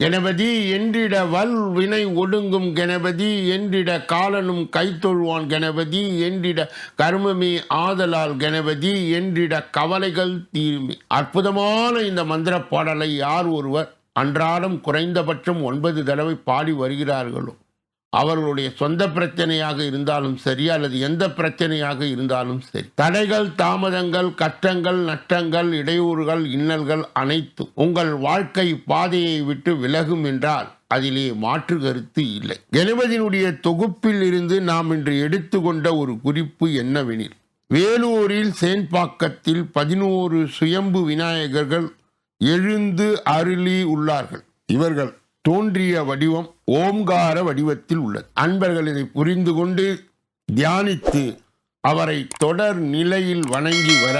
கணபதி என்றிட வல் வினை ஒடுங்கும் கணபதி என்றிட காலனும் கைத்தொழுவான் கணபதி என்றிட கர்மமே ஆதலால் கணபதி என்றிட கவலைகள் தீருமே. அற்புதமான இந்த மந்திர பாடலை யார் ஒருவர் அன்றாடம் குறைந்தபட்சம் ஒன்பது தடவை பாடி வருகிறார்களோ? அவர்களுடைய சொந்த பிரச்சனையாக இருந்தாலும் சரி அல்லது எந்த பிரச்சனையாக இருந்தாலும் சரி. தடைகள் தாமதங்கள் கஷ்டங்கள் நஷ்டங்கள் இடையூறுகள் இன்னல்கள் அனைத்தும் உங்கள் வாழ்க்கை பாதையை விட்டு விலகும் என்றால் அதிலே மாற்று கருத்து இல்லை. கணபதியினுடைய தொகுப்பில் இருந்து நாம் இன்று எடுத்துக்கொண்ட ஒரு குறிப்பு என்னவெனில் வேலூரில் சேன்பாக்கத்தில் பதினோரு சுயம்பு விநாயகர்கள் எழுந்து அருளி உள்ளார்கள். இவர்கள் தோன்றிய வடிவம் ஓம்கார வடிவத்தில் உள்ளது. அன்பர்கள் இதை புரிந்து கொண்டு தியானித்து அவரை தொடர் நிலையில் வணங்கி வர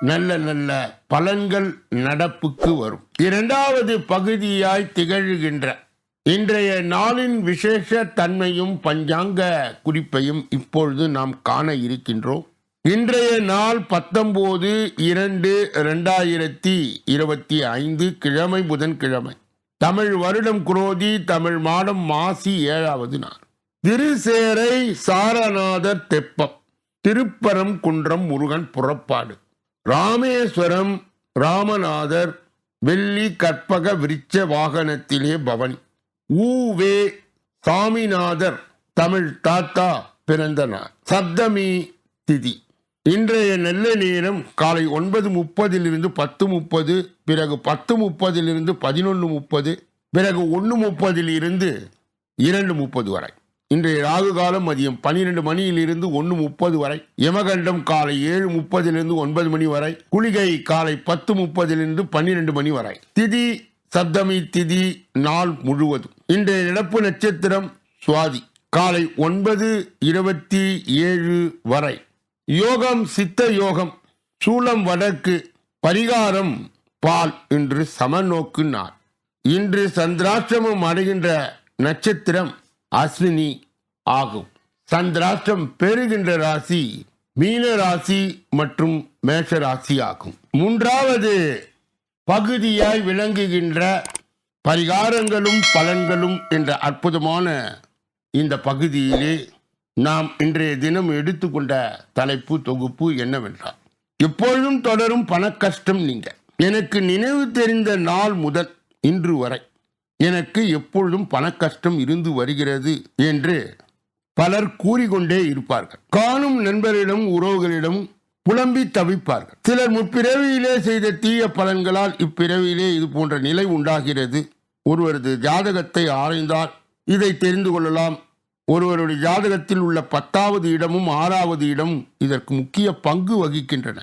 நல்ல நல்ல பலன்கள் நடப்புக்கு வரும். இரண்டாவது பகுதியாய் திகழ்கின்ற இன்றைய நாளின் விசேஷ தன்மையும் பஞ்சாங்க குறிப்பையும் இப்பொழுது நாம் காண இருக்கின்றோம். இன்றைய நாள் பத்தொன்பது இரண்டு ரெண்டாயிரத்தி இருபத்தி ஐந்து கிழமை புதன்கிழமை. தமிழ் வருடம் குரோதி தமிழ் மாதம் மாசி ஏழாவது நாள். திருசேரை சாரநாதர் தெப்பம் திருப்பரம் குன்றம் முருகன் புறப்பாடு. ராமேஸ்வரம் ராமநாதர் வெள்ளி கற்பக விருட்ச வாகனத்திலே பவனி. ஊவே சாமிநாதர் தமிழ் தாத்தா பிறந்த நாள். சப்தமி திதி. இன்றைய நெல்லை நேரம் காலை ஒன்பது முப்பதிலிருந்து பத்து முப்பது பிறகு பத்து முப்பதிலிருந்து பதினொன்று முப்பது பிறகு ஒன்று முப்பதிலிருந்து இரண்டு முப்பது வரை. இன்றைய ராகு காலம் மதியம் பன்னிரெண்டு மணியிலிருந்து ஒன்று முப்பது வரை. யமகண்டம் காலை ஏழு முப்பதிலிருந்து ஒன்பது மணி வரை. குளிகை காலை பத்து முப்பதிலிருந்து பன்னிரெண்டு மணி வரை. திதி சப்தமி திதி நாள் முழுவதும். இன்றைய இழப்பு நட்சத்திரம் சுவாதி காலை ஒன்பது இருபத்தி ஏழு வரை. யோகம் சித்த யோகம் சூலம் வடக்கு பரிகாரம் பால் இன்று சமநோக்கு நாள் இன்று சந்திராஷ்டிரமம் அடைகின்ற நட்சத்திரம் அஸ்வினி ஆகும். சந்திராஷ்டிரம் பெறுகின்ற ராசி மீன ராசி மற்றும் மேஷ ராசி ஆகும். மூன்றாவது பகுதியாய் விளங்குகின்ற பரிகாரங்களும் பலன்களும் என்ற அற்புதமான இந்த பகுதியிலே நாம் இன்றைய தினம் எடுத்துக்கொண்ட தலைப்பு தொகுப்பு என்னவென்றால் எப்பொழுதும் தொடரும் பணக்கஷ்டம் நீங்க. எனக்கு நினைவு தெரிந்த நாள் முதல் இன்று வரை எனக்கு எப்பொழுதும் பணக்கஷ்டம் இருந்து வருகிறது என்று பலர் கூறிக்கொண்டே இருப்பார்கள். காணும் நண்பரிடம் உறவுகளிடம் புலம்பி தவிப்பார்கள். சிலர் முற்பிறவியிலே செய்த தீய பலன்களால் இப்பிறவியிலே இது போன்ற நிலை உண்டாகிறது. ஒருவரது ஜாதகத்தை ஆராய்ந்தால் இதை தெரிந்து கொள்ளலாம். ஒருவருடைய ஜாதகத்தில் உள்ள பத்தாவது இடமும் ஆறாவது இடமும் இதற்கு முக்கிய பங்கு வகிக்கின்றன.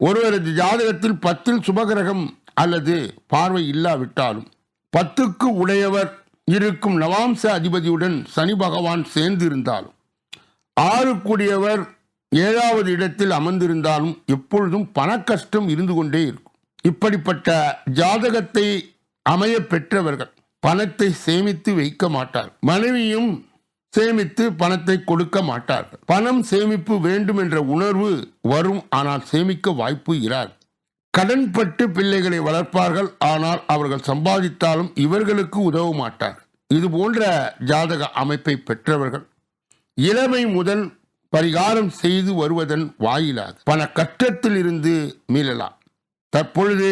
ஒருவரது ஜாதகத்தில் பத்தில் சுபகிரகம் அல்லது பார்வை இல்லாவிட்டாலும் பத்துக்கு உடையவர் இருக்கும் நவாம்ச அதிபதியுடன் சனி பகவான் சேர்ந்திருந்தாலும் ஆறு கூடியவர் ஏழாவது இடத்தில் அமர்ந்திருந்தாலும் எப்பொழுதும் பணக்கஷ்டம் இருந்து கொண்டே இருக்கும். இப்படிப்பட்ட ஜாதகத்தை அமைய பெற்றவர்கள் பணத்தை சேமித்து வைக்க மாட்டார் மனைவியும் சேமித்து பணத்தை கொடுக்க மாட்டார்கள். பணம் சேமிப்பு வேண்டும் என்ற உணர்வு வரும் ஆனால் சேமிக்க வாய்ப்பு இராது. கடன்பட்டு பிள்ளைகளை வளர்ப்பார்கள் ஆனால் அவர்கள் சம்பாதித்தாலும் இவர்களுக்கு உதவ மாட்டார் இது போன்ற ஜாதக அமைப்பை பெற்றவர்கள் இளமை முதல் பரிகாரம் செய்து வருவதன் வாயிலாக பண கஷ்டத்தில் இருந்து மீளலாம். தற்பொழுது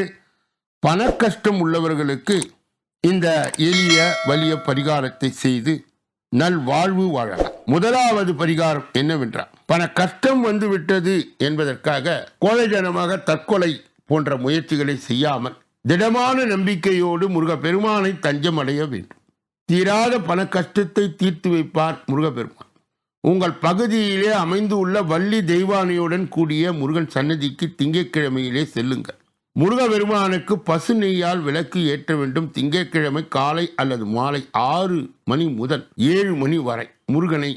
பண கஷ்டம் உள்ளவர்களுக்கு இந்த எளிய வலிய பரிகாரத்தை செய்து நல் வாழ்வு வாழலாம். முதலாவது பரிகாரம் என்னவென்றால் பண கஷ்டம் வந்து விட்டது என்பதற்காக கோழைஜனமாக தற்கொலை போன்ற முயற்சிகளை செய்யாமல் திடமான நம்பிக்கையோடு முருகப்பெருமானை தஞ்சம் அடைய வேண்டும். தீராத பண கஷ்டத்தை தீர்த்து வைப்பார் முருகப்பெருமான். உங்கள் பகுதியிலே அமைந்து உள்ள வள்ளி தெய்வானையுடன் கூடிய முருகன் சன்னதிக்கு திங்கட்கிழமையிலே செல்லுங்கள். முருகபெருமானுக்கு பசு நெய்யால் விளக்கு ஏற்ற வேண்டும். திங்கட்கிழமை காலை அல்லது மாலை ஆறு மணி முதல் ஏழு மணி வரை முருகனை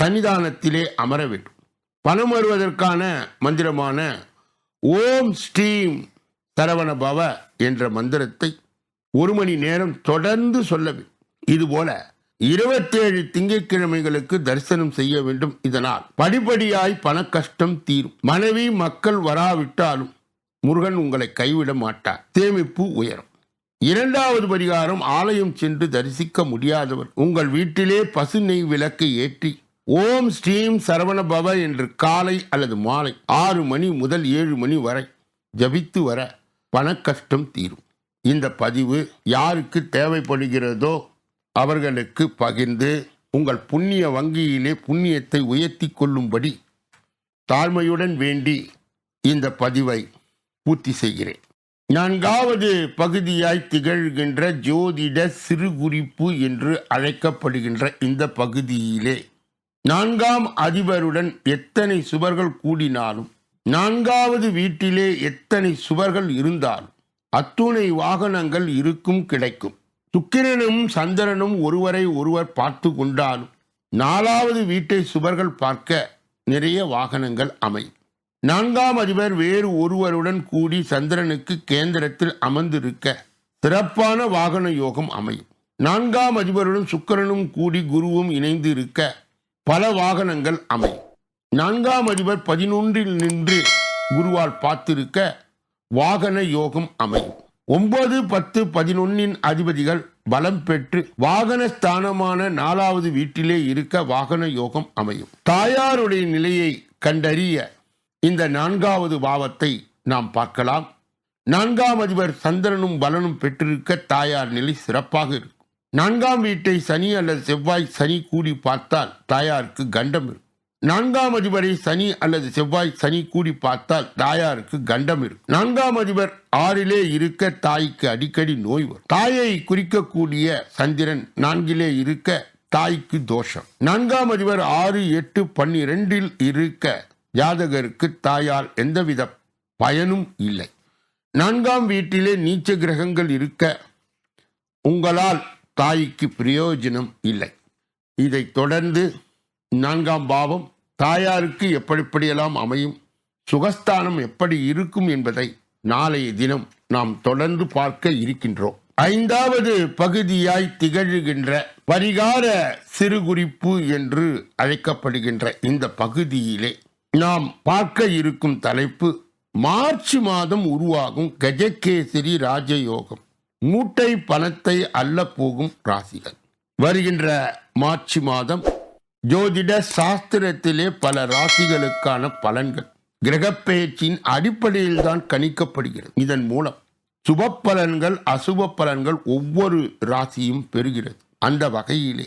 சன்னிதானத்திலே அமர வேண்டும். பணம் வருவதற்கான மந்திரமான ஓம் ஸ்ரீம் சரவண பவ என்ற மந்திரத்தை ஒரு மணி நேரம் தொடர்ந்து சொல்ல வேண்டும். இதுபோல இருபத்தேழு திங்கட்கிழமைகளுக்கு தரிசனம் செய்ய வேண்டும். இதனால் படிப்படியாய் பண கஷ்டம் தீரும். மனைவி மக்கள் வராவிட்டாலும் முருகன் உங்களை கைவிட மாட்டார். சேமிப்பு உயரும். இரண்டாவது பரிகாரம் ஆலயம் சென்று தரிசிக்க முடியாதவர். உங்கள் வீட்டிலே பசு நெய் விளக்கை ஏற்றி ஓம் ஸ்ரீம் சரவண பவ என்று காலை அல்லது மாலை ஆறு மணி முதல் ஏழு மணி வரை ஜபித்து வர பணக்கஷ்டம் தீரும். இந்த பதிவு யாருக்கு தேவைப்படுகிறதோ அவர்களுக்கு பகிர்ந்து உங்கள் புண்ணிய வங்கியிலே புண்ணியத்தை உயர்த்தி கொள்ளும்படி தாழ்மையுடன் வேண்டி இந்த பதிவை பூர்த்தி செய்கிறேன். நான்காவது பகுதியாய் திகழ்கின்ற ஜோதிட சிறு குறிப்பு என்று அழைக்கப்படுகின்ற இந்த பகுதியிலே நான்காம் அதிபருடன் எத்தனை சுவர்கள் கூடினாலும் நான்காவது வீட்டிலே எத்தனை சுவர்கள் இருந்தாலும் அத்துணை வாகனங்கள் இருக்கும் கிடைக்கும். சுக்கிரனும் சந்திரனும் ஒருவரை ஒருவர் பார்த்து கொண்டாலும் நாலாவது வீட்டை சுவர்கள் பார்க்க நிறைய வாகனங்கள் அமையும். நான்காம் அதிபர் வேறு ஒருவருடன் கூடி சந்திரனுக்கு கேந்திரத்தில் அமர்ந்திருக்க சிறப்பான வாகன யோகம் அமையும். நான்காம் அதிபருடன் சுக்கரனும் கூடி குருவும் இணைந்து இருக்க பல வாகனங்கள் அமையும். நான்காம் அதிபர் பதினொன்றில் நின்று குருவால் பார்த்திருக்க வாகன யோகம் அமையும். ஒன்பது பத்து பதினொன்னின் அதிபதிகள் பலம் பெற்று வாகன ஸ்தானமான நாலாவது வீட்டிலே இருக்க வாகன யோகம் அமையும். தாயாருடைய நிலையை கண்டறிய இந்த நான்காவது பாவத்தை நாம் பார்க்கலாம். நான்காம் அதிபர் சந்திரனும் பலனும் பெற்றிருக்க தாயார் நிலை சிறப்பாக இருக்கும். நான்காம் வீட்டை சனி அல்லது செவ்வாய் சனி கூடி பார்த்தால் தாயாருக்கு கண்டம் இருக்கும். நான்காம் அதிபரை சனி அல்லது செவ்வாய் சனி கூடி பார்த்தால் தாயாருக்கு கண்டம் இருக்கும். நான்காம் அதிபர் ஆறிலே இருக்க தாய்க்கு அடிக்கடி நோய் வரும். தாயை குறிக்கக்கூடிய சந்திரன் நான்கிலே இருக்க தாய்க்கு தோஷம். நான்காம் அதிபர் ஆறு எட்டு பன்னிரெண்டில் இருக்க ஜாதகருக்கு தாயால் எந்தவித பயனும் இல்லை. நான்காம் வீட்டிலே நீச்ச கிரகங்கள் இருக்க உங்களால் தாய்க்கு பிரயோஜனம் இல்லை. இதைத் தொடர்ந்து நான்காம் பாவம் தாயாருக்கு எப்படிப்படியெல்லாம் அமையும் சுகஸ்தானம் எப்படி இருக்கும் என்பதை நாளைய தினம் நாம் தொடர்ந்து பார்க்க இருக்கின்றோம். ஐந்தாவது பகுதியாய் திகழ்கின்ற பரிகார சிறு குறிப்பு என்று அழைக்கப்படுகின்ற இந்த பகுதியிலே நாம் பார்க்க இருக்கும் தலைப்பு மார்ச் மாதம் உருவாகும் கஜகேசரி ராஜயோகம். மூட்டை பணத்தை அல்ல போகும் ராசிகள். வருகின்ற மார்ச் மாதம் ஜோதிட சாஸ்திரத்திலே பல ராசிகளுக்கான பலன்கள். கிரகப்பெயர்ச்சியின் அடிப்படையில் தான் கணிக்கப்படுகிறது. இதன் மூலம் சுப பலன்கள் அசுப பலன்கள் ஒவ்வொரு ராசியும் பெறுகிறது. அந்த வகையிலே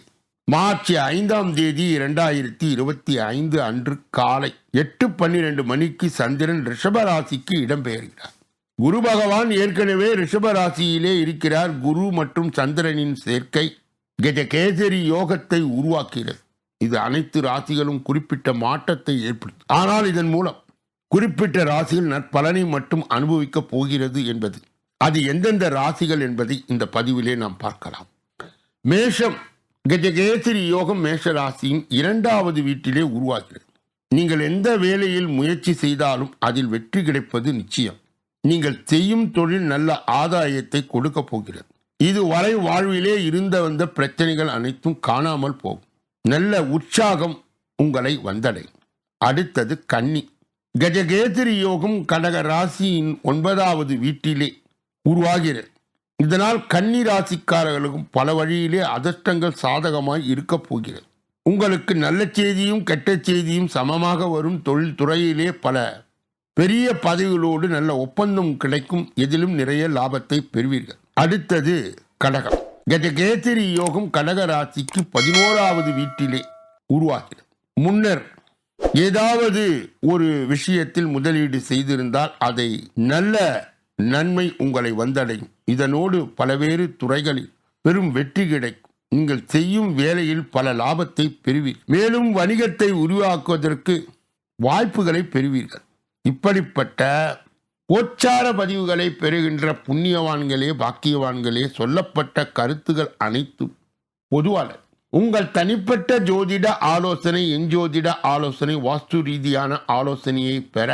மார்ச் ஐந்தாம் தேதி இரண்டாயிரத்தி இருபத்தி ஐந்து அன்று காலை எட்டு பன்னிரண்டு மணிக்கு சந்திரன் ரிஷபராசிக்கு இடம்பெயர்கிறார். குரு பகவான் ஏற்கனவே ரிஷபராசியிலே இருக்கிறார். குரு மற்றும் சந்திரனின் சேர்க்கை கஜகேசரி யோகத்தை உருவாக்குகிறது. இது அனைத்து ராசிகளும் குறிப்பிட்ட மாற்றத்தை ஏற்படுத்தும். ஆனால் இதன் மூலம் குறிப்பிட்ட ராசிகள் நற்பலனை மட்டும் அனுபவிக்கப் போகிறது என்பது அது எந்தெந்த ராசிகள் என்பதை இந்த பதிவிலே நாம் பார்க்கலாம். மேஷம் கஜகேசரி யோகம் மேஷ ராசியின் இரண்டாவது வீட்டிலே உருவாகிறது. நீங்கள் எந்த வேலையில் முயற்சி செய்தாலும் அதில் வெற்றி கிடைப்பது நிச்சயம். நீங்கள் செய்யும் தொழில் நல்ல ஆதாயத்தை கொடுக்க போகிறது. இதுவரை வாழ்விலே இருந்த வந்த பிரச்சனைகள் அனைத்தும் காணாமல் போகும். நல்ல உற்சாகம் உங்களை வந்தடையும். அடுத்தது கன்னி. கஜகேசரி யோகம் கடக ராசியின் ஒன்பதாவது வீட்டிலே உருவாகிறது. இதனால் கன்னி ராசிக்காரர்களுக்கும் பல வழியிலே அதிர்ஷ்டங்கள் சாதகமாய் இருக்கப் போகிறது. உங்களுக்கு நல்ல செய்தியும் கெட்ட செய்தியும் சமமாக வரும் தொழில் துறையிலே பல பெரிய பதவிகளோடு நல்ல ஒப்பந்தம் கிடைக்கும் எதிலும் நிறைய லாபத்தை பெறுவீர்கள். அடுத்தது கடகம். கஜகேசரி யோகம் கடக ராசிக்கு பதினோராவது வீட்டிலே உருவாகிறது. முன்னர் ஏதாவது ஒரு விஷயத்தில் முதலீடு செய்திருந்தால் அதை நல்ல நன்மை உங்களை வந்தடையும். இதனோடு பலவேறு துறைகளில் பெரும் வெற்றி கிடைக்கும். நீங்கள் செய்யும் வேலையில் பல லாபத்தை பெறுவீர். மேலும் வணிகத்தை உருவாக்குவதற்கு வாய்ப்புகளை பெறுவீர்கள். இப்படிப்பட்ட கோச்சார பதிவுகளை பெறுகின்ற புண்ணியவான்களே பாக்கியவான்களே சொல்லப்பட்ட கருத்துகள் அனைத்தும் பொதுவான உங்கள் தனிப்பட்ட ஜோதிட ஆலோசனை எஞ்சோதிட ஆலோசனை வாஸ்து ரீதியான ஆலோசனையை பெற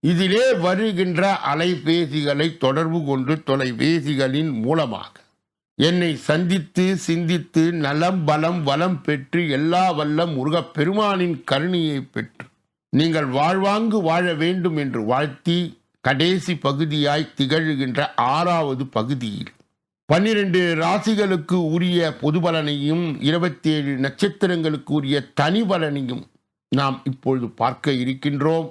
இதிலே வருகின்ற அலைபேசிகளை தொடர்பு கொண்டு தொலைபேசிகளின் மூலமாக என்னை சந்தித்து சிந்தித்து நலம் பலம் வளம் பெற்று எல்லா வல்ல முருகப் பெருமானின் கருணையை பெற்று நீங்கள் வாழ்வாங்கு வாழ வேண்டும் என்று வாழ்த்தி கடைசி பகுதியாய் திகழ்கின்ற ஆறாவது பகுதியில் பன்னிரண்டு ராசிகளுக்கு உரிய பொது பலனையும் இருபத்தி ஏழு நட்சத்திரங்களுக்கு உரிய தனி பலனையும் நாம் இப்பொழுது பார்க்க இருக்கின்றோம்.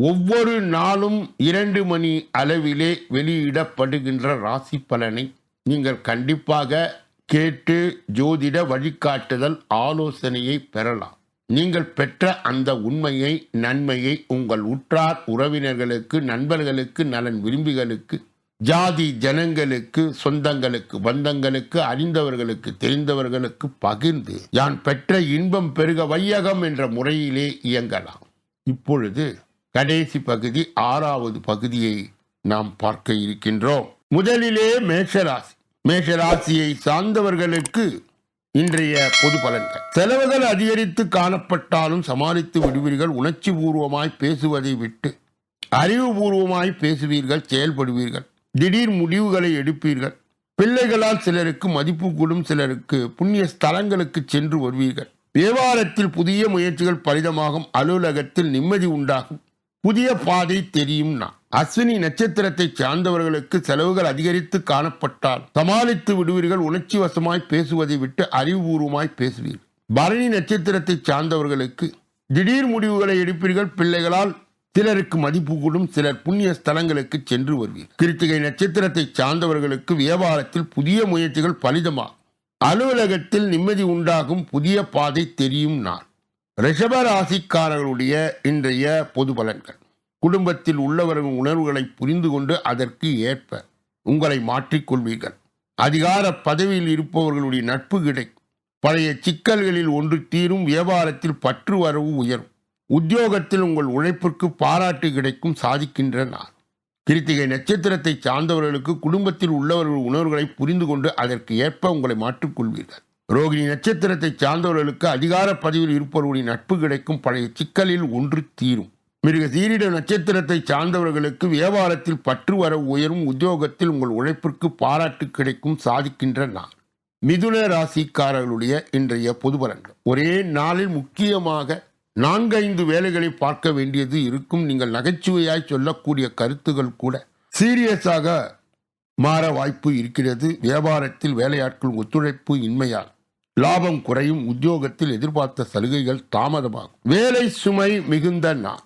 ஒவ்வொரு நாளும் இரண்டு மணி அளவிலே வெளியிடப்படுகின்ற ராசி பலனை நீங்கள் கண்டிப்பாக கேட்டு ஜோதிட வழிகாட்டுதல் ஆலோசனையை பெறலாம். நீங்கள் பெற்ற அந்த உண்மையை நன்மையை உங்கள் உற்றார் உறவினர்களுக்கு நண்பர்களுக்கு நலன் விரும்பிகளுக்கு ஜாதி ஜனங்களுக்கு சொந்தங்களுக்கு பந்தங்களுக்கு அறிந்தவர்களுக்கு தெரிந்தவர்களுக்கு பகிர்ந்து யான் பெற்ற இன்பம் பெருக வையகம் என்ற முறையிலே இயங்கலாம். இப்பொழுது கடைசி பகுதி ஆறாவது பகுதியை நாம் பார்க்க இருக்கின்றோம். முதலிலே மேஷராசி. மேஷராசியை சார்ந்தவர்களுக்கு இன்றைய பொது பலன்கள். செலவுகள் அதிகரித்து காணப்பட்டாலும் சமாளித்து விடுவீர்கள். உணர்ச்சி பூர்வமாய் பேசுவதை விட்டு அறிவுபூர்வமாய் பேசுவீர்கள். செயல்படுவீர்கள். திடீர் முடிவுகளை எடுப்பீர்கள். பிள்ளைகளால் சிலருக்கு மதிப்பு கூடும். சிலருக்கு புண்ணிய ஸ்தலங்களுக்கு சென்று வருவீர்கள். வியாபாரத்தில் புதிய முயற்சிகள் பலிதமாகும். அலுவலகத்தில் நிம்மதி உண்டாகும். புதிய பாதை தெரியும் நான் அஸ்வினி நட்சத்திரத்தை சார்ந்தவர்களுக்கு செலவுகள் அதிகரித்து காணப்பட்டால் சமாளித்து விடுவீர்கள் உணர்ச்சி வசமாய் பேசுவதை விட்டு அறிவுபூர்வமாய் பேசுவீர்கள். பரணி நட்சத்திரத்தை சார்ந்தவர்களுக்கு திடீர் முடிவுகளை எடுப்பீர்கள் பிள்ளைகளால் சிலருக்கு மதிப்பு கூடும் சிலர் புண்ணிய ஸ்தலங்களுக்கு சென்று வருவீர் கிருத்திகை நட்சத்திரத்தை சார்ந்தவர்களுக்கு வியாபாரத்தில் புதிய முயற்சிகள் பலிதமாகும் அலுவலகத்தில் நிம்மதி உண்டாகும் புதிய பாதை தெரியும் நான் ரிஷப ராசிக்காரர்களுடைய இன்றைய பொது பலன்கள். குடும்பத்தில் உள்ளவர்கள் உணர்வுகளை புரிந்து கொண்டு அதற்கு ஏற்ப உங்களை மாற்றிக்கொள்வீர்கள் அதிகார பதவியில் இருப்பவர்களுடைய நட்பு கிடைக்கும். பழைய சிக்கல்களில் ஒன்று தீரும் வியாபாரத்தில் பற்று வரவு உயரும். உத்தியோகத்தில் உங்கள் உழைப்பிற்கு பாராட்டு கிடைக்கும் சாதிக்கின்ற நாள். கிருத்திகை நட்சத்திரத்தை சார்ந்தவர்களுக்கு குடும்பத்தில் உள்ளவர்கள் உணர்வுகளை புரிந்து கொண்டு அதற்கு ஏற்ப உங்களை மாற்றிக்கொள்வீர்கள் ரோகிணி நட்சத்திரத்தை சார்ந்தவர்களுக்கு அதிகார பதிவில் இருப்பவர்களுடைய நட்பு கிடைக்கும் பழைய சிக்கலில் ஒன்று தீரும். மிருக சீரிட நட்சத்திரத்தை சார்ந்தவர்களுக்கு வியாபாரத்தில் பற்று வர உயரும் உத்தியோகத்தில் உங்கள் உழைப்பிற்கு பாராட்டு கிடைக்கும் சாதிக்கின்ற நாள். மிதுன ராசிக்காரர்களுடைய இன்றைய பொது பலன்கள். ஒரே நாளில் முக்கியமாக நான்கைந்து வேலைகளை பார்க்க வேண்டியது இருக்கும். நீங்கள் நகைச்சுவையாய் சொல்லக்கூடிய கருத்துகள் கூட சீரியஸாக மாற வாய்ப்பு இருக்கிறது. வியாபாரத்தில் வேலையாட்கள் ஒத்துழைப்பு இன்மையால். லாபம் குறையும் உத்தியோகத்தில் எதிர்பார்த்த சலுகைகள் தாமதமாகும். வேலை சுமை மிகுந்த நாள்.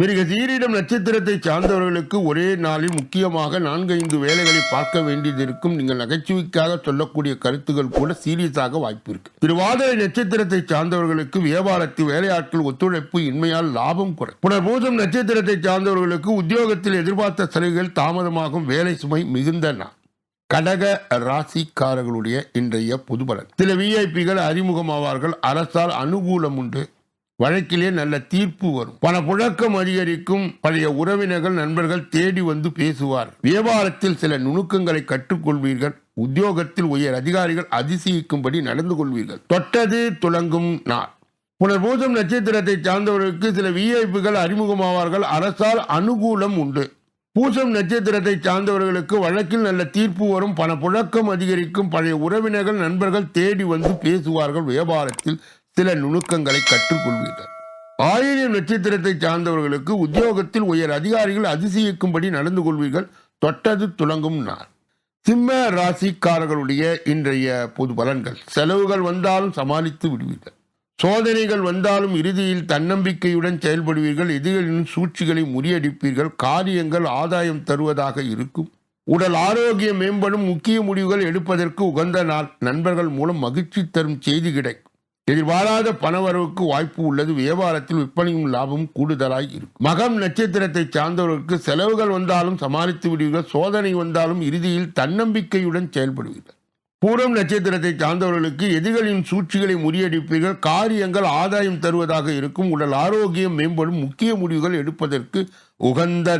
மிருக சீரிடம் நட்சத்திரத்தை சார்ந்தவர்களுக்கு ஒரே நாளில் முக்கியமாக நான்கு ஐந்து வேலைகளை பார்க்க வேண்டியது இருக்கும் நீங்கள் நகைச்சுவைக்காக சொல்லக்கூடிய கருத்துகள் கூட சீரியஸாக வாய்ப்பு இருக்கு. திருவாதிரை நட்சத்திரத்தை சார்ந்தவர்களுக்கு வியாபாரத்தில் வேலையாட்கள் ஒத்துழைப்பு இன்மையால் லாபம் குறை. புனர்பூசம் நட்சத்திரத்தை சார்ந்தவர்களுக்கு உத்தியோகத்தில் எதிர்பார்த்த சலுகைகள் தாமதமாகும். வேலை சுமை மிகுந்த நாள். கடக ராசிக்காரர்களுடைய இன்றைய பொது பலன் சில விஐபிகள் அறிமுகமாவார்கள். அரசால் அனுகூலம் உண்டு. வழக்கிலே நல்ல தீர்ப்பு வரும். பல புழக்கம் அதிகரிக்கும். பழைய உறவினர்கள் நண்பர்கள் தேடி வந்து பேசுவார். வியாபாரத்தில் சில நுணுக்கங்களை கற்றுக்கொள்வீர்கள். உத்தியோகத்தில் உயர் அதிகாரிகள் அதிசயிக்கும்படி நடந்து கொள்வீர்கள். தொட்டது துளங்கும் நாள். புனர்பூசம் நட்சத்திரத்தை சார்ந்தவர்களுக்கு சில விஐபிகள் அறிமுகமாவார்கள். அரசால் அனுகூலம் உண்டு. பூசம் நட்சத்திரத்தை சார்ந்தவர்களுக்கு வழக்கில் நல்ல தீர்ப்பு வரும். பண புழக்கம் அதிகரிக்கும். பழைய உறவினர்கள் நண்பர்கள் தேடி வந்து பேசுவார்கள். வியாபாரத்தில் சில நுணுக்கங்களை கற்றுக்கொள்வீர்கள். ஆயிரம் நட்சத்திரத்தை சார்ந்தவர்களுக்கு உத்தியோகத்தில் உயர் அதிகாரிகள் அதிசயிக்கும்படி நடந்து கொள்வீர்கள். தொட்டது துளங்கும் நாள். சிம்ம ராசிக்காரர்களுடைய இன்றைய பொது பலன்கள். செலவுகள் வந்தாலும் சமாளித்து விடுவீர்கள். சோதனைகள் வந்தாலும் இறுதியில் தன்னம்பிக்கையுடன் செயல்படுவீர்கள் எதிரிகளின் சூழ்ச்சிகளை முறியடிப்பீர்கள் காரியங்கள் ஆதாயம் தருவதாக இருக்கும். உடல் ஆரோக்கியம் மேம்படும் முக்கிய முடிவுகள் எடுப்பதற்கு உகந்த நாள். நண்பர்கள் மூலம் மகிழ்ச்சி தரும் செய்தி கிடைக்கும். எதிர்பாராத பணவரவுக்கு வாய்ப்பு உள்ளது வியாபாரத்தில் விற்பனையும் லாபம் கூடுதலாய் இருக்கும். மகம் நட்சத்திரத்தை சார்ந்தவர்களுக்கு செலவுகள் வந்தாலும் சமாளித்து விடுவீர்கள் சோதனை வந்தாலும் இறுதியில் தன்னம்பிக்கையுடன் செயல்படுவீர்கள். பூரம் நட்சத்திரத்தை சார்ந்தவர்களுக்கு எதிரிகளின் சூழ்ச்சிகளை முறியடிப்பீர்கள். காரியங்கள் ஆதாயம் தருவதாக இருக்கும். உடல் ஆரோக்கியம் மேம்படும். முக்கிய முடிவுகள் எடுப்பதற்கு உகந்த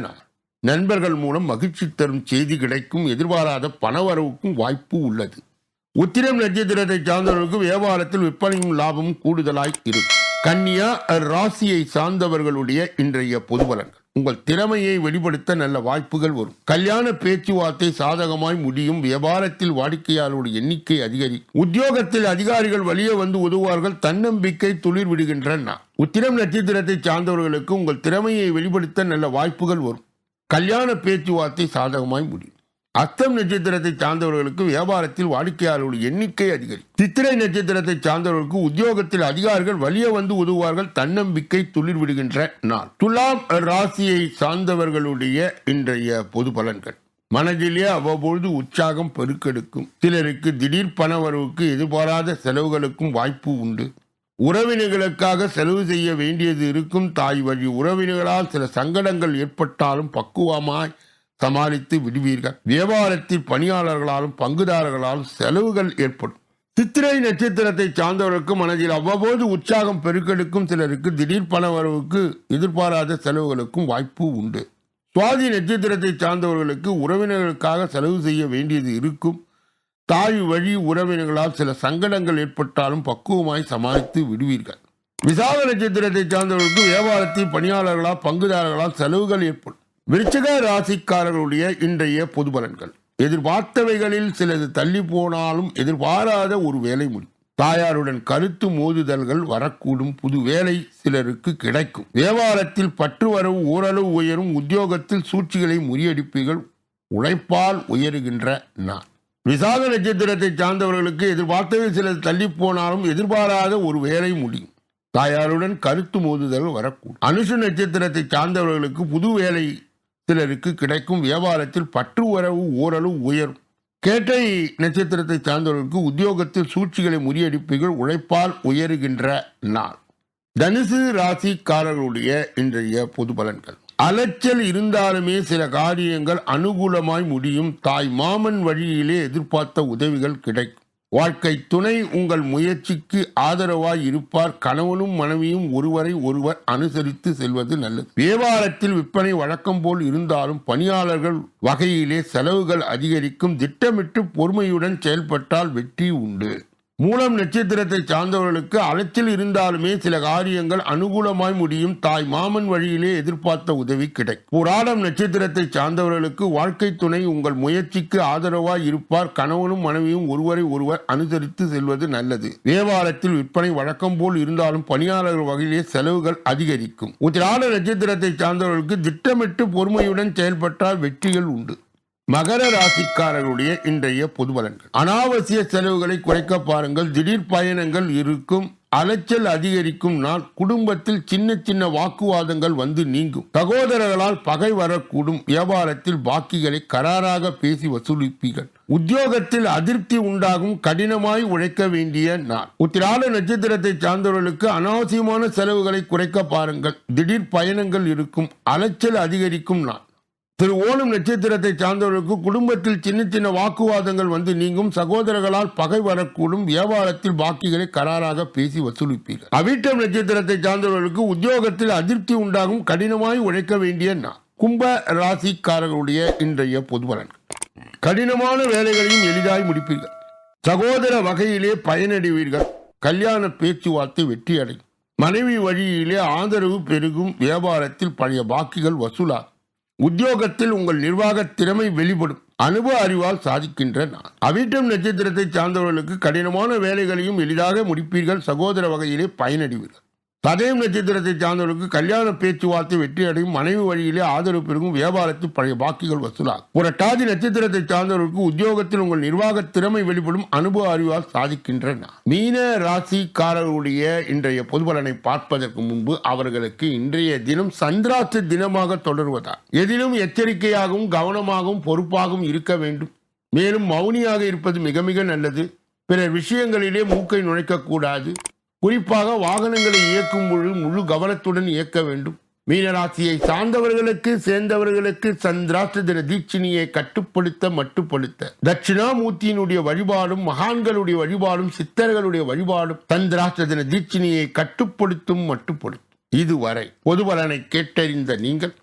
நண்பர்கள் மூலம் மகிழ்ச்சி தரும் செய்தி கிடைக்கும். எதிர்பாராத பணவரவுக்கும் வாய்ப்பு உள்ளது. உத்திரம் நட்சத்திரத்தை சார்ந்தவர்களுக்கு வியாபாரத்தில் விற்பனையும் லாபமும் கூடுதலாய் இருக்கும். கன்னியா ராசியை சார்ந்தவர்களுடைய இன்றைய பொதுபலன்கள் உங்கள் திறமையை வெளிப்படுத்த நல்ல வாய்ப்புகள் வரும். கல்யாண பேச்சுவார்த்தை சாதகமாய் முடியும். வியாபாரத்தில் வாடிக்கையாளருடைய எண்ணிக்கை அதிகரிக்கும் உத்தியோகத்தில் அதிகாரிகள் வெளியே வந்து உதவுவார்கள். தன்னம்பிக்கை துளிர் விடுகின்றன. உத்திரம் நட்சத்திரத்தை சார்ந்தவர்களுக்கு உங்கள் திறமையை வெளிப்படுத்த நல்ல வாய்ப்புகள் வரும். கல்யாண பேச்சுவார்த்தை சாதகமாய் முடியும். அத்தம் நட்சத்திரத்தை சார்ந்தவர்களுக்கு வியாபாரத்தில் வாடிக்கையாளர்களுடைய எண்ணிக்கை அதிகரிக்கும். சித்திரை நட்சத்திரத்தை சார்ந்தவர்களுக்கு உத்தியோகத்தில் அதிகாரிகள் வலிய வந்து உதவுவார்கள் தன்னம்பிக்கை துளிர் விடுகின்ற நாள். துலாம் ராசியை சார்ந்தவர்களுடைய இன்றைய பொது பலன்கள். மனதிலே அவ்வப்பொழுது உற்சாகம் பெருக்கெடுக்கும். சிலருக்கு திடீர் பணவரவுக்கு எதிர்பாராத செலவுகளுக்கும் வாய்ப்பு உண்டு. உறவினர்களுக்காக செலவு செய்ய வேண்டியது இருக்கும். தாய் வழி உறவினர்களால் சில சங்கடங்கள் ஏற்பட்டாலும் பக்குவமாய் சமாளித்து விடுவீர்கள். வியாபாரத்தில் பணியாளர்களாலும் பங்குதாரர்களாலும் செலவுகள் ஏற்படும். சித்திரை நட்சத்திரத்தை சார்ந்தவர்களுக்கு மனதில் அவ்வப்போது உற்சாகம் பெருக்கெடுக்கும் சிலருக்கு திடீர் பண வரவுக்கு எதிர்பாராத செலவுகளுக்கும் வாய்ப்பு உண்டு. சுவாதி நட்சத்திரத்தை சார்ந்தவர்களுக்கு உறவினர்களுக்காக செலவு செய்ய வேண்டியது இருக்கும். தாய் வழி உறவினர்களால் சில சங்கடங்கள் ஏற்பட்டாலும் பக்குவமாய் சமாளித்து விடுவீர்கள். விசாக நட்சத்திரத்தை சார்ந்தவர்களுக்கு வியாபாரத்தில் பணியாளர்களால் பங்குதாரர்களால் செலவுகள் ஏற்படும். விருச்சக ராசிக்காரர்களுடைய இன்றைய பொது பலன்கள். எதிர்பார்த்தவைகளில் சிலது தள்ளி போனாலும் எதிர்பாராத ஒரு வேலை முடியும். தாயாருடன் கருத்து மோதுதல்கள் வரக்கூடும். புது வேலை சிலருக்கு கிடைக்கும். வியாபாரத்தில் பற்று வரவு ஓரளவு உயரும். உத்தியோகத்தில் சூழ்ச்சிகளை முறியடிப்பீர்கள். உழைப்பால் உயருகின்ற நான் விசாக நட்சத்திரத்தை சார்ந்தவர்களுக்கு எதிர்பார்த்தவை சிலது தள்ளி போனாலும் எதிர்பாராத ஒரு வேலை முடியும். தாயாருடன் கருத்து மோதுதல் வரக்கூடும். அனுஷ நட்சத்திரத்தை சார்ந்தவர்களுக்கு புது வேலை சிலருக்கு கிடைக்கும் வியாபாரத்தில் பற்று உறவு ஓரளவு உயரும். கேட்டை நட்சத்திரத்தை சார்ந்தவர்களுக்கு உத்தியோகத்தில் சூழ்ச்சிகளை முறியடிப்புகள் உழைப்பால் உயருகின்ற நாள். தனுசு ராசிக்காரர்களுடைய இன்றைய பொது பலன்கள். அலைச்சல் இருந்தாலுமே சில காரியங்கள் அனுகூலமாய் முடியும். தாய் மாமன் வழியிலே எதிர்பார்த்த உதவிகள் கிடைக்கும். வாழ்க்கை துணை உங்கள் முயற்சிக்கு ஆதரவாய் இருப்பார் கணவனும் மனைவியும் ஒருவரை ஒருவர் அனுசரித்து செல்வது நல்லது. வியாபாரத்தில் விற்பனை வழக்கம் போல் இருந்தாலும் பணியாளர்கள் வகையிலே செலவுகள் அதிகரிக்கும். திட்டமிட்டு பொறுமையுடன் செயல்பட்டால் வெற்றி உண்டு. மூலம் நட்சத்திரத்தை சார்ந்தவர்களுக்கு அலைச்சல் இருந்தாலுமே சில காரியங்கள் அனுகூலமாய் முடியும். தாய் மாமன் வழியிலே எதிர்பார்த்த உதவி கிடைக்கும் புராடம் நட்சத்திரத்தை சார்ந்தவர்களுக்கு வாழ்க்கை துணை உங்கள் முயற்சிக்கு ஆதரவாய் இருப்பார். கணவனும் மனைவியும் ஒருவரை ஒருவர் அனுசரித்து செல்வது நல்லது. வியாபாரத்தில் விற்பனை வழக்கம் போல் இருந்தாலும் பணியாளர்கள் வகையிலே செலவுகள் அதிகரிக்கும். உத்திராட நட்சத்திரத்தை சார்ந்தவர்களுக்கு திட்டமிட்டு பொறுமையுடன் செயல்பட்டால் வெற்றிகள் உண்டு. மகர ராசிக்காரர்களுடைய இன்றைய பொதுபலன்கள் அனாவசிய செலவுகளை குறைக்க பாருங்கள். திடீர் பயணங்கள் இருக்கும். அலைச்சல் அதிகரிக்கும். நாள் குடும்பத்தில் சின்ன சின்ன வாக்குவாதங்கள் வந்து நீங்கும். சகோதரர்களால் பகை வரக்கூடும். வியாபாரத்தில் பாக்கிகளை கராராக பேசி வசூலிப்பீர்கள். உத்தியோகத்தில் அதிருப்தி உண்டாகும். கடினமாய் உழைக்க வேண்டிய நாள். உத்திராட நட்சத்திரத்தை சார்ந்தவர்களுக்கு அனாவசியமான செலவுகளை குறைக்க பாருங்கள். திடீர் பயணங்கள் இருக்கும். அலைச்சல் அதிகரிக்கும் நாள். திரு ஓணம் நட்சத்திரத்தை சார்ந்தவர்களுக்கு குடும்பத்தில் சின்ன சின்ன வாக்குவாதங்கள் வந்து நீங்கும். சகோதரர்களால் பகை வரக்கூடும். வியாபாரத்தில் பாக்கிகளை கராராக பேசி வசூலிப்பீர்கள். அவிட்டம் நட்சத்திரத்தை சார்ந்தவர்களுக்கு உத்தியோகத்தில் அதிருப்தி உண்டாகும். கடினமாய் உழைக்க வேண்டிய நான் கும்ப ராசிக்காரர்களுடைய இன்றைய பொது கடினமான வேலைகளையும் எளிதாய் முடிப்பீர்கள். சகோதர வகையிலே பயனடைவீர்கள். கல்யாண பேச்சுவார்த்தை வெற்றி அடையும் மனைவி வழியிலே ஆதரவு பெருகும். வியாபாரத்தில் பழைய பாக்கிகள் வசூலாகும். உத்தியோகத்தில் உங்கள் நிர்வாக திறமை வெளிப்படும். அனுபவ அறிவால் சாதிக்கின்ற நான். அவிட்டம் நட்சத்திரத்தை சார்ந்தவர்களுக்கு கடினமான வேலைகளையும் எளிதாக முடிப்பீர்கள். சகோதர வகையிலே பயனடைவீர்கள். சதயம் நட்சத்திரத்தை சார்ந்தவர்களுக்கு கல்யாண பேச்சுவார்த்தை வெற்றி அடையும் மனைவி வழியிலே ஆதரவு பெருகும் வியாபாரத்தில் பழைய பாக்கிகள் வசூலாகும். புரட்டாதி நட்சத்திரத்தை சார்ந்தவர்களுக்கு உத்தியோகத்தில் உங்கள் நிர்வாக திறமை வெளிப்படும் அனுபவ அறிவால் சாதிக்கின்றன. மீன ராசிக்காரர்களுடைய இன்றைய பொதுபலனை பார்ப்பதற்கு முன்பு அவர்களுக்கு இன்றைய தினம் சந்திராஷ்ட தினமாக தொடர்வதால் எதிலும் எச்சரிக்கையாகவும் கவனமாகவும் பொறுப்பாகவும் இருக்க வேண்டும். மேலும் மௌனியாக இருப்பது மிக மிக நல்லது. பிறர் விஷயங்களிலே மூக்கை நுழைக்கக்கூடாது குறிப்பாக வாகனங்களை இயக்கும் பொழுது முழு கவனத்துடன் இயக்க வேண்டும். மீனராசியை சார்ந்தவர்களுக்கு சேர்ந்தவர்களுக்கு சந்திராஷ்ட தின தீட்சினியை கட்டுப்படுத்த மட்டுப்படுத்த. தட்சிணாமூர்த்தியினுடைய வழிபாடும் மகான்களுடைய வழிபாடும் சித்தர்களுடைய வழிபாடும் சந்திராஷ்ட தின தீட்சினியை கட்டுப்படுத்தும் மட்டுப்படுத்தும். இதுவரை பொது பலனை கேட்டறிந்த நீங்கள்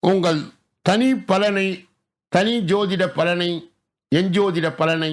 உங்கள் தனி பலனை தனி ஜோதிட பலனை எஞ்சோதிட பலனை